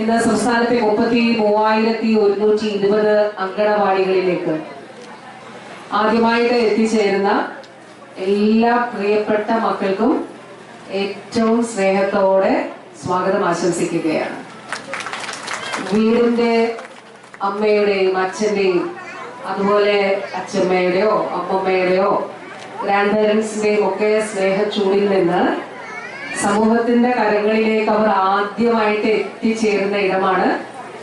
ഇന്ന് സംസ്ഥാനത്തെ മുപ്പത്തി മൂവായിരത്തി ഒരുന്നൂറ്റി ഇരുപത് അങ്കണവാടികളിലേക്ക് ആദ്യമായിട്ട് എത്തിച്ചേരുന്ന എല്ലാ പ്രിയപ്പെട്ട മക്കൾക്കും ഏറ്റവും സ്നേഹത്തോടെ സ്വാഗതം ആശംസിക്കുകയാണ്. വീടിന്റെ അമ്മയുടെയും അച്ഛന്റെയും അതുപോലെ അച്ഛമ്മയുടെയോ അമ്മമ്മയുടെയോ ഗ്രാൻഡ് പേരൻസിന്റെയും ഒക്കെ സ്നേഹച്ചൂടിൽ നിന്ന് സമൂഹത്തിന്റെ കരങ്ങളിലേക്ക് അവർ ആദ്യമായിട്ട് എത്തിച്ചേരുന്ന ഇടമാണ്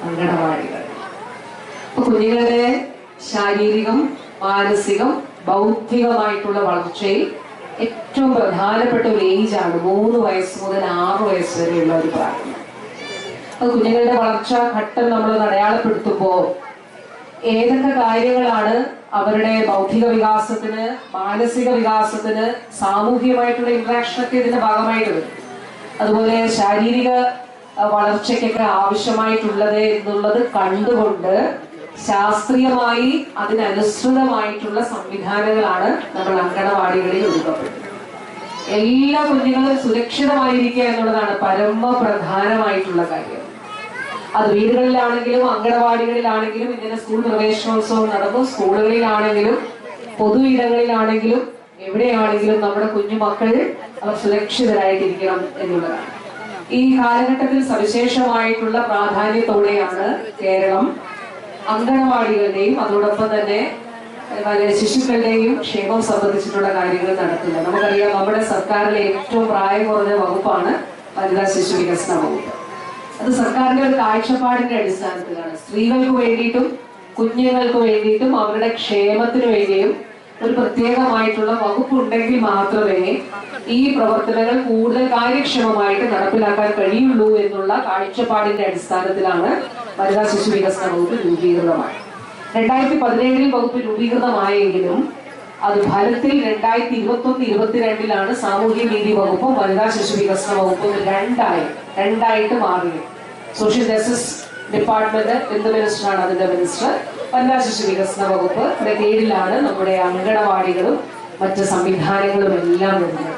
അങ്കണവാടികൾ. അപ്പൊ കുഞ്ഞുങ്ങളുടെ ശാരീരികം മാനസികം ബൗദ്ധികമായിട്ടുള്ള വളർച്ചയിൽ ഏറ്റവും പ്രധാനപ്പെട്ട ഒരു ഏജ് ആണ് മൂന്ന് വയസ്സ് മുതൽ ആറ് വയസ്സ് വരെയുള്ള ഒരു പ്രായം. അത് കുഞ്ഞുങ്ങളുടെ വളർച്ചാ ഘട്ടം നമ്മൾ അടയാളപ്പെടുത്തുമ്പോൾ ഏതൊക്കെ കാര്യങ്ങളാണ് അവരുടെ ബൗദ്ധിക വികാസത്തിന് മാനസിക വികാസത്തിന് സാമൂഹികമായിട്ടുള്ള ഇന്ററാക്ഷനൊക്കെ ഇതിന്റെ ഭാഗമായിട്ട് അതുപോലെ ശാരീരിക വളർച്ചയ്ക്കൊക്കെ ആവശ്യമായിട്ടുള്ളത് എന്നുള്ളത് കണ്ടുകൊണ്ട് ശാസ്ത്രീയമായി അതിനനുസൃതമായിട്ടുള്ള സംവിധാനങ്ങളാണ് നമ്മൾ അങ്കണവാടികളിൽ ഒരുക്കപ്പെടുന്നത് എല്ലാ കുഞ്ഞുങ്ങളും സുരക്ഷിതമായിരിക്കുക എന്നുള്ളതാണ് പരമപ്രധാനമായിട്ടുള്ള കാര്യം. അത് വീടുകളിലാണെങ്കിലും അങ്കണവാടികളിലാണെങ്കിലും ഇങ്ങനെ സ്കൂൾ പ്രവേശനോത്സവം നടന്നു സ്കൂളുകളിലാണെങ്കിലും പൊതു ഇടങ്ങളിലാണെങ്കിലും എവിടെയാണെങ്കിലും നമ്മുടെ കുഞ്ഞു മക്കൾ അവർ സുരക്ഷിതരായിട്ടിരിക്കണം എന്നുള്ളതാണ്. ഈ കാലഘട്ടത്തിൽ സവിശേഷമായിട്ടുള്ള പ്രാധാന്യത്തോടെയാണ് കേരളം അങ്കണവാടികളുടെയും അതോടൊപ്പം തന്നെ ശിശുക്കളുടെയും ക്ഷേമം സംബന്ധിച്ചിട്ടുള്ള കാര്യങ്ങൾ നടത്തുന്നത്. നമുക്കറിയാം നമ്മുടെ സർക്കാരിലെ ഏറ്റവും പ്രായം കുറഞ്ഞ വകുപ്പാണ് വനിതാ ശിശു വികസന വകുപ്പ്. അത് സർക്കാരിന്റെ ഒരു കാഴ്ചപ്പാടിന്റെ അടിസ്ഥാനത്തിലാണ്. സ്ത്രീകൾക്ക് വേണ്ടിയിട്ടും കുഞ്ഞുങ്ങൾക്ക് വേണ്ടിയിട്ടും അവരുടെ ക്ഷേമത്തിനു വേണ്ടിയും ഒരു പ്രത്യേകമായിട്ടുള്ള വകുപ്പ് ഉണ്ടെങ്കിൽ മാത്രമേ ഈ പ്രവർത്തനങ്ങൾ കൂടുതൽ കാര്യക്ഷമമായിട്ട് നടപ്പിലാക്കാൻ കഴിയുള്ളൂ എന്നുള്ള കാഴ്ചപ്പാടിന്റെ അടിസ്ഥാനത്തിലാണ് വനിതാ ശിശു വികസന വകുപ്പ് രൂപീകൃതമായത്. രണ്ടായിരത്തി പതിനേഴിൽ വകുപ്പ് രൂപീകൃതമായെങ്കിലും അത് ഫലത്തിൽ രണ്ടായിരത്തി ഇരുപത്തൊന്ന് ഇരുപത്തിരണ്ടിലാണ് സാമൂഹ്യ നീതി വകുപ്പും വനിതാ ശിശു വികസന വകുപ്പും രണ്ടായി രണ്ടായിട്ട് മാറിയത്. സോഷ്യൽ ജസ്റ്റിസ് ഡിപ്പാർട്ട്മെന്റ് എന്ത് മിനിസ്റ്ററാണ് അതിന്റെ മിനിസ്റ്റർ വനിതാ ശിശു വികസന വകുപ്പ് ഇതിന്റെ കീഴിലാണ് നമ്മുടെ അങ്കണവാടികളും മറ്റ് സംവിധാനങ്ങളും എല്ലാം വരുന്നത്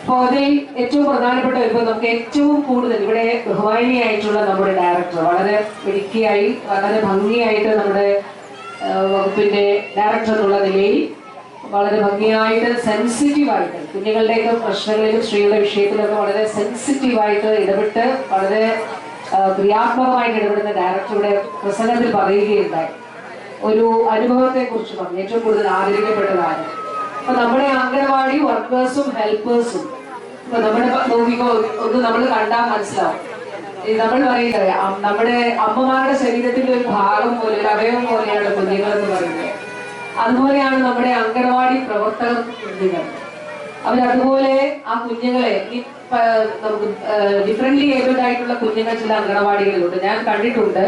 അപ്പോൾ അതിൽ ഏറ്റവും പ്രധാനപ്പെട്ട ഒരു നമുക്ക് ഏറ്റവും കൂടുതൽ ഇവിടെ ബഹുമാനിയായിട്ടുള്ള നമ്മുടെ ഡയറക്ടർ വളരെ മിടുക്കിയായി വളരെ ഭംഗിയായിട്ട് നമ്മുടെ വകുപ്പിന്റെ ഡയറക്ടർ എന്നുള്ള നിലയിൽ വളരെ ഭംഗിയായിട്ട് സെൻസിറ്റീവായിട്ട് കുഞ്ഞുങ്ങളുടെയൊക്കെ പ്രശ്നങ്ങളിലും സ്ത്രീകളുടെ വിഷയത്തിലൊക്കെ വളരെ സെൻസിറ്റീവായിട്ട് ഇടപെട്ട് വളരെ ക്രിയാത്മകമായിട്ട് ഇടപെടുന്ന ഡയറക്ടറുടെ പ്രസംഗത്തിൽ പറയുകയുണ്ടായി. ഒരു അനുഭവത്തെ കുറിച്ച് പറഞ്ഞു. ഏറ്റവും കൂടുതൽ ആദരിക്കപ്പെട്ടതാണ് അപ്പൊ നമ്മുടെ അംഗനവാടി വർക്കേഴ്സും ഹെൽപ്പേഴ്സും ഇപ്പൊ നമ്മുടെ നോക്കിക്കോ ഒന്ന് നമ്മൾ കണ്ടാൽ മനസ്സിലാവും. നമ്മൾ പറയുന്നത് നമ്മുടെ അമ്മമാരുടെ ശരീരത്തിന്റെ ഒരു ഭാഗം പോലെ ഒരു അവയവം പോലെയാണ് കുഞ്ഞുങ്ങൾ എന്ന് പറയുന്നത്. അതുപോലെയാണ് നമ്മുടെ അംഗനവാടി പ്രവർത്തകർ കുഞ്ഞുങ്ങൾ. അവരതുപോലെ ആ കുഞ്ഞുങ്ങളെ നമുക്ക് ഡിഫറെന്റ്ലി ഏബിൾഡ് ആയിട്ടുള്ള കുഞ്ഞുങ്ങൾ ചില അംഗനവാടികളിലുണ്ട്. ഞാൻ കണ്ടിട്ടുണ്ട്.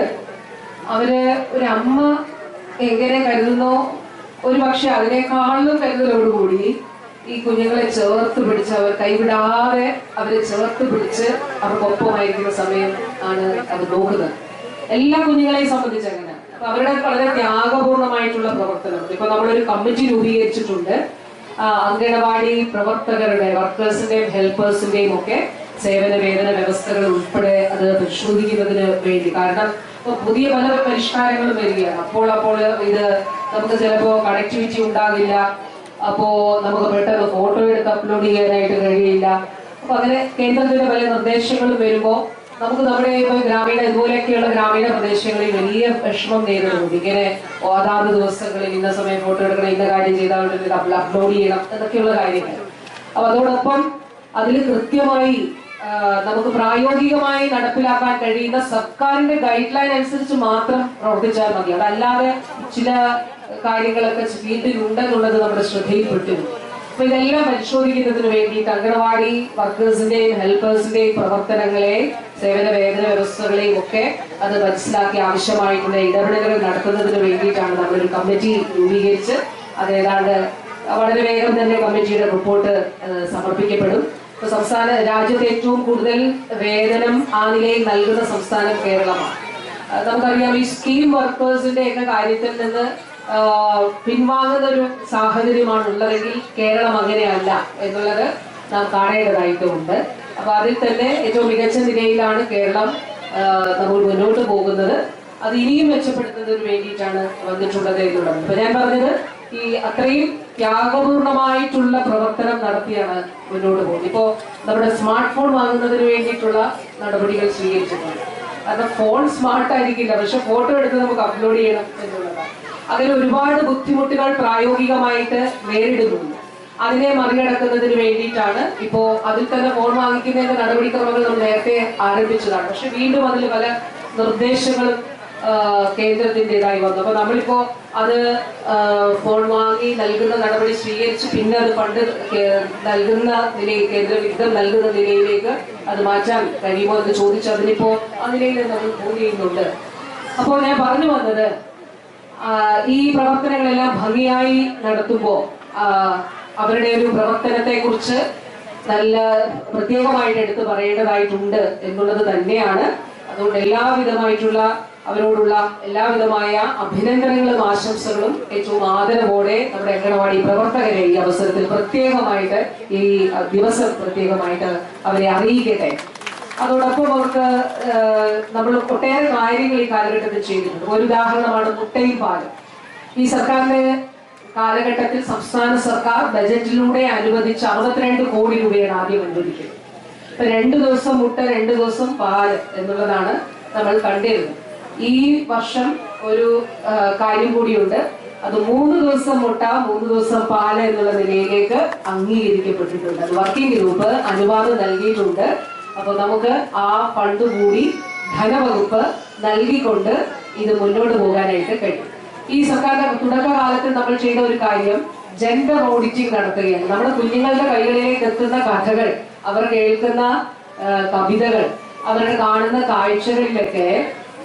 അവർ ഒരു അമ്മ എങ്ങനെ കരുതുന്നോ? ഒരു പക്ഷെ അതിനേക്കാളും കരുതലോടുകൂടി ഈ കുഞ്ഞുങ്ങളെ ചേർത്ത് പിടിച്ച് അവർ കൈവിടാതെ അവരെ ചേർത്ത് പിടിച്ച് അവർക്കൊപ്പമായിരിക്കുന്ന സമയം ആണ് അത് നോക്കുന്നത്. എല്ലാ കുഞ്ഞുങ്ങളെയും സംബന്ധിച്ച് അങ്ങനെ. അപ്പൊ അവരുടെ വളരെ ത്യാഗപൂർണമായിട്ടുള്ള പ്രവർത്തനം ഇപ്പൊ നമ്മളൊരു കമ്മിറ്റി രൂപീകരിച്ചിട്ടുണ്ട്. അങ്കണവാടി പ്രവർത്തകരുടെ വർക്കേഴ്സിന്റെയും ഹെൽപ്പേഴ്സിന്റെയും ഒക്കെ സേവന വേതന വ്യവസ്ഥകൾ ഉൾപ്പെടെ അത് പരിശോധിക്കുന്നതിന് വേണ്ടി. കാരണം ഇപ്പൊ പുതിയ പല പരിഷ്കാരങ്ങളും വരികയാണ്. അപ്പോൾ അപ്പോൾ ഇത് നമുക്ക് ചിലപ്പോ കണക്ടിവിറ്റി ഉണ്ടാകില്ല. അപ്പോ നമുക്ക് പെട്ടെന്ന് ഫോട്ടോ എടുത്ത് അപ്ലോഡ് ചെയ്യാനായിട്ട് കഴിയില്ല. അപ്പൊ അങ്ങനെ കേന്ദ്രത്തിന്റെ പല നിർദ്ദേശങ്ങളും വരുമ്പോ നമുക്ക് നമ്മുടെ ഇപ്പൊ ഗ്രാമീണ ഇതുപോലെയൊക്കെയുള്ള ഗ്രാമീണ പ്രദേശങ്ങളിൽ വലിയ വിഷമം നേരിടുന്നുണ്ട്. ഇങ്ങനെ അതാത് ദിവസങ്ങളിൽ ഇന്ന സമയം ഫോട്ടോ എടുക്കണം ഇന്ന കാര്യം ചെയ്താൽ അപ്ലോഡ് ചെയ്യണം എന്നൊക്കെയുള്ള കാര്യങ്ങൾ. അപ്പൊ അതോടൊപ്പം അതിൽ കൃത്യമായി നമുക്ക് പ്രായോഗികമായി നടപ്പിലാക്കാൻ കഴിയുന്ന സർക്കാരിന്റെ ഗൈഡ് ലൈൻ അനുസരിച്ച് മാത്രം പ്രവർത്തിച്ചാൽ മതി. അതല്ലാതെ ചില കാര്യങ്ങളൊക്കെ ഫീൽഡിൽ ഉണ്ടെന്നുള്ളത് നമ്മുടെ ശ്രദ്ധയിൽപ്പെട്ടു. അപ്പൊ ഇതെല്ലാം പരിശോധിക്കുന്നതിന് വേണ്ടിയിട്ട് അംഗനവാടി വർക്കേഴ്സിന്റെയും ഹെൽപ്പേഴ്സിന്റെയും പ്രവർത്തനങ്ങളെ സേവന വേതന വ്യവസ്ഥകളെയും ഒക്കെ അത് മനസ്സിലാക്കി ആവശ്യമായിട്ടുള്ള ഇടപെടലുകൾ നടത്തുന്നതിന് വേണ്ടിയിട്ടാണ് നമ്മളൊരു കമ്മിറ്റി രൂപീകരിച്ച് അത് ഏതാണ്ട് വളരെ വേഗം തന്നെ കമ്മിറ്റിയുടെ റിപ്പോർട്ട് സമർപ്പിക്കപ്പെടും. ഇപ്പൊ സംസ്ഥാന രാജ്യത്ത് ഏറ്റവും കൂടുതൽ വേതനം ആ നിലയിൽ നൽകുന്ന സംസ്ഥാനം കേരളമാണ്. നമുക്കറിയാം ഈ സ്കീം വർക്കേഴ്സിന്റെ ഒക്കെ കാര്യത്തിൽ നിന്ന് പിൻവാങ്ങുന്ന ഒരു സാഹചര്യമാണ് ഉള്ളതെങ്കിൽ കേരളം അങ്ങനെയല്ല എന്നുള്ളത് നാം കാണേണ്ടതായിട്ടുമുണ്ട്. അപ്പൊ അതിൽ തന്നെ ഏറ്റവും മികച്ച നിലയിലാണ് കേരളം നമ്മൾ മുന്നോട്ട് പോകുന്നത്. അത് ഇനിയും മെച്ചപ്പെടുത്തുന്നതിന് വേണ്ടിയിട്ടാണ് വന്നിട്ടുള്ളത് എന്നുള്ളത്. ഇപ്പൊ ഞാൻ പറഞ്ഞത് ഈ അത്രയും ത്യാഗപൂർണമായിട്ടുള്ള പ്രവർത്തനം നടത്തിയാണ് മുന്നോട്ട് പോകുന്നത്. ഇപ്പോ നമ്മുടെ സ്മാർട്ട് ഫോൺ വാങ്ങുന്നതിന് വേണ്ടിയിട്ടുള്ള നടപടികൾ സ്വീകരിച്ചിട്ടുണ്ട്. കാരണം ഫോൺ സ്മാർട്ട് ആയിരിക്കില്ല പക്ഷെ ഫോട്ടോ എടുത്ത് നമുക്ക് അപ്ലോഡ് ചെയ്യണം എന്നുള്ളതാണ്. അതിൽ ഒരുപാട് ബുദ്ധിമുട്ടുകൾ പ്രായോഗികമായിട്ട് നേരിടുന്നുണ്ട്. അതിനെ മറികടക്കുന്നതിന് വേണ്ടിയിട്ടാണ് ഇപ്പോ അതിൽ തന്നെ ഫോൺ വാങ്ങിക്കുന്നതിന്റെ നടപടിക്രമങ്ങൾ നമ്മൾ നേരത്തെ ആരംഭിച്ചതാണ്. പക്ഷെ വീണ്ടും അതിൽ പല നിർദ്ദേശങ്ങളും കേന്ദ്രത്തിന്റെതായി വന്നു. അപ്പൊ നമ്മളിപ്പോ അത് ഫോൺ വാങ്ങി നൽകുന്ന നടപടി സ്വീകരിച്ച് പിന്നെ അത് ഫണ്ട് നൽകുന്ന നിലയിൽ കേന്ദ്ര നൽകുന്ന നിലയിലേക്ക് അത് മാറ്റാൻ കഴിയുമോ എന്ന് ചോദിച്ചു അതിനിപ്പോ ആ നിലയിൽ നമ്മൾ മൂവ് ചെയ്യുന്നുണ്ട്. അപ്പോൾ ഞാൻ പറഞ്ഞു വന്നത് ഈ പ്രവർത്തനങ്ങളെല്ലാം ഭംഗിയായി നടത്തുമ്പോൾ അവരുടെ ഒരു പ്രവർത്തനത്തെ കുറിച്ച് നല്ല പ്രത്യേകമായിട്ട് എടുത്തു പറയേണ്ടതായിട്ടുണ്ട് എന്നുള്ളത് തന്നെയാണ്. അതുകൊണ്ട് എല്ലാവിധമായിട്ടുള്ള അവരോടുള്ള എല്ലാവിധമായ അഭിനന്ദനങ്ങളും ആശംസകളും ഏറ്റവും ആദരവോടെ നമ്മുടെ അംഗനവാടി പ്രവർത്തകരെ ഈ അവസരത്തിൽ പ്രത്യേകമായിട്ട് ഈ ദിവസം പ്രത്യേകമായിട്ട് അവരെ അറിയിക്കട്ടെ. അതോടൊപ്പം അവർക്ക് നമ്മൾ ഒട്ടേറെ കാര്യങ്ങൾ ഈ കാലഘട്ടത്തിൽ ചെയ്തിട്ടുണ്ട്. ഒരു ഉദാഹരണമാണ് മുട്ടയും പാലും. ഈ സർക്കാരിന്റെ കാലഘട്ടത്തിൽ സംസ്ഥാന സർക്കാർ ബജറ്റിലൂടെ അനുവദിച്ച അറുപത്തിരണ്ട് കോടി രൂപയാണ് ആദ്യം അനുവദിക്കുന്നത്. രണ്ടു ദിവസം മുട്ട രണ്ടു ദിവസം പാൽ എന്നുള്ളതാണ് നമ്മൾ കണ്ടിരുന്നത്. ഈ വർഷം ഒരു കാര്യം കൂടിയുണ്ട്. അത് മൂന്ന് ദിവസം മുട്ട മൂന്ന് ദിവസം പാൽ എന്നുള്ള നിലയിലേക്ക് അംഗീകരിക്കപ്പെട്ടിട്ടുണ്ട്. വർക്കിംഗ് ഗ്രൂപ്പ് അനുവാദം നൽകിയിട്ടുണ്ട്. അപ്പൊ നമുക്ക് ആ ഫണ്ട് കൂടി ധനവകുപ്പ് നൽകിക്കൊണ്ട് ഇത് മുന്നോട്ട് പോകാനായിട്ട് കഴിയും. ഈ സർക്കാരിന്റെ തുടക്കകാലത്ത് നമ്മൾ ചെയ്ത ഒരു കാര്യം ജെൻഡർ ഓഡിറ്റിംഗ് നടത്തുകയാണ്. നമ്മുടെ കുഞ്ഞുങ്ങളുടെ കൈകളിലേക്ക് എത്തുന്ന കഥകൾ അവർ കേൾക്കുന്ന കവിതകൾ അവരുടെ കാണുന്ന കാഴ്ചകളിലൊക്കെ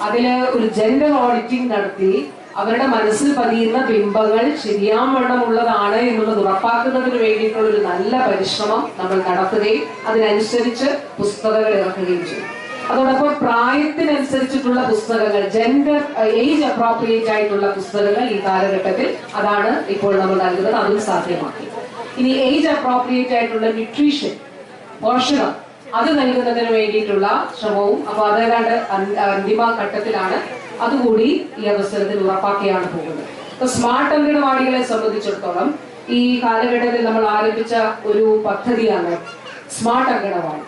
അതിൽ ഒരു ജെൻഡർ ഓഡിറ്റിംഗ് നടത്തി അവരുടെ മനസ്സിൽ പതിയുന്ന ബിംബങ്ങൾ ശരിയാവണ്ണമുള്ളതാണ് എന്നുള്ളത് ഉറപ്പാക്കുന്നതിന് വേണ്ടിയിട്ടുള്ള ഒരു നല്ല പരിശ്രമം നമ്മൾ നടത്തുകയും അതിനനുസരിച്ച് പുസ്തകങ്ങൾ ഇറക്കുകയും ചെയ്യും അതോടൊപ്പം പ്രായത്തിനനുസരിച്ചിട്ടുള്ള പുസ്തകങ്ങൾ ജെൻഡർ ഏജ് അപ്രോപ്രിയേറ്റ് ആയിട്ടുള്ള പുസ്തകങ്ങൾ ഈ കാലഘട്ടത്തിൽ അതാണ് ഇപ്പോൾ നമ്മൾ നൽകുന്നത്. അതും സാധ്യമാക്കി. ഇനി ഏജ് അപ്രോപ്രിയേറ്റ് ആയിട്ടുള്ള ന്യൂട്രീഷൻ പോഷണം അത് നൽകുന്നതിന് വേണ്ടിയിട്ടുള്ള ശ്രമവും അപ്പൊ അതേതാണ്ട് അന്ത- അന്തിമ ഘട്ടത്തിലാണ്. അതുകൂടി ഈ അവസരത്തിൽ ഉറപ്പാക്കിയാണ് പോകുന്നത്. അപ്പൊ സ്മാർട്ട് അംഗനവാടികളെ സംബന്ധിച്ചിടത്തോളം ഈ കാലഘട്ടത്തിൽ നമ്മൾ ആരംഭിച്ച ഒരു പദ്ധതിയാണ് സ്മാർട്ട് അംഗനവാടി.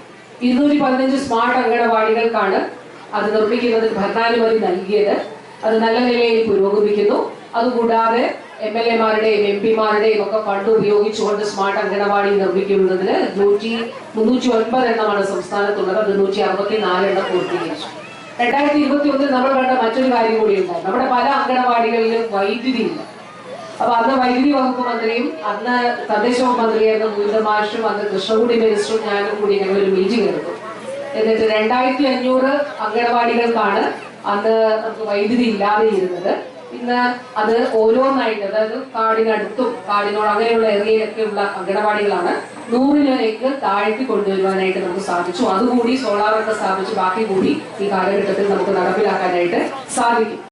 ഇരുന്നൂറ്റി പതിനഞ്ച് സ്മാർട്ട് അംഗനവാടികൾക്കാണ് അത് നിർമ്മിക്കുന്നതിന് ഭരണാനുമതി നൽകിയത്. അത് നല്ല നിലയിൽ പുരോഗമിക്കുന്നു. അതുകൂടാതെ എം എൽ എമാരുടെയും എം പിമാരുടെയും ഒക്കെ ഫണ്ട് ഉപയോഗിച്ചുകൊണ്ട് സ്മാർട്ട് അംഗനവാടി നിർമ്മിക്കുന്നതിന് നൂറ്റി മുന്നൂറ്റി ഒൻപത് എണ്ണമാണ് സംസ്ഥാനത്തുള്ളത്. അത് നൂറ്റി അറുപത്തി നാലെണ്ണം പൂർത്തീകരിച്ചു. രണ്ടായിരത്തി ഇരുപത്തി ഒന്നിൽ നമ്മൾ കണ്ട മറ്റൊരു കാര്യം കൂടി ഉണ്ടായി നമ്മുടെ പല അംഗനവാടികളിലും വൈദ്യുതി ഇല്ല. അപ്പൊ അന്ന് വൈദ്യുതി വകുപ്പ് മന്ത്രിയും അന്ന് തദ്ദേശ മന്ത്രിയായിരുന്ന മുകുന്ദ മാഷും അന്ന് കൃഷ്ണകുടി മിനിസ്റ്ററും ഞാനും കൂടി ഞങ്ങൾ ഒരു മീറ്റിംഗ് എടുത്തു. എന്നിട്ട് രണ്ടായിരത്തി അഞ്ഞൂറ് അംഗനവാടികൾക്കാണ് അന്ന് നമുക്ക് വൈദ്യുതി ഇല്ലാതെ ഇരുന്നത്. ഇന്ന് അത് ഓരോന്നായിട്ട് അതായത് കാടിനടുത്തും കാടിനോട് അങ്ങനെയുള്ള ഏരിയയിലൊക്കെ ഉള്ള അംഗനവാടികളാണ് നൂറിലേക്ക് താഴ്ത്തി കൊണ്ടുവരുവാനായിട്ട് നമുക്ക് സാധിച്ചു. അതുകൂടി സോളാറൊക്കെ സ്ഥാപിച്ച് ബാക്കി കൂടി ഈ കാലഘട്ടത്തിൽ നമുക്ക് നടപ്പിലാക്കാനായിട്ട് സാധിക്കും.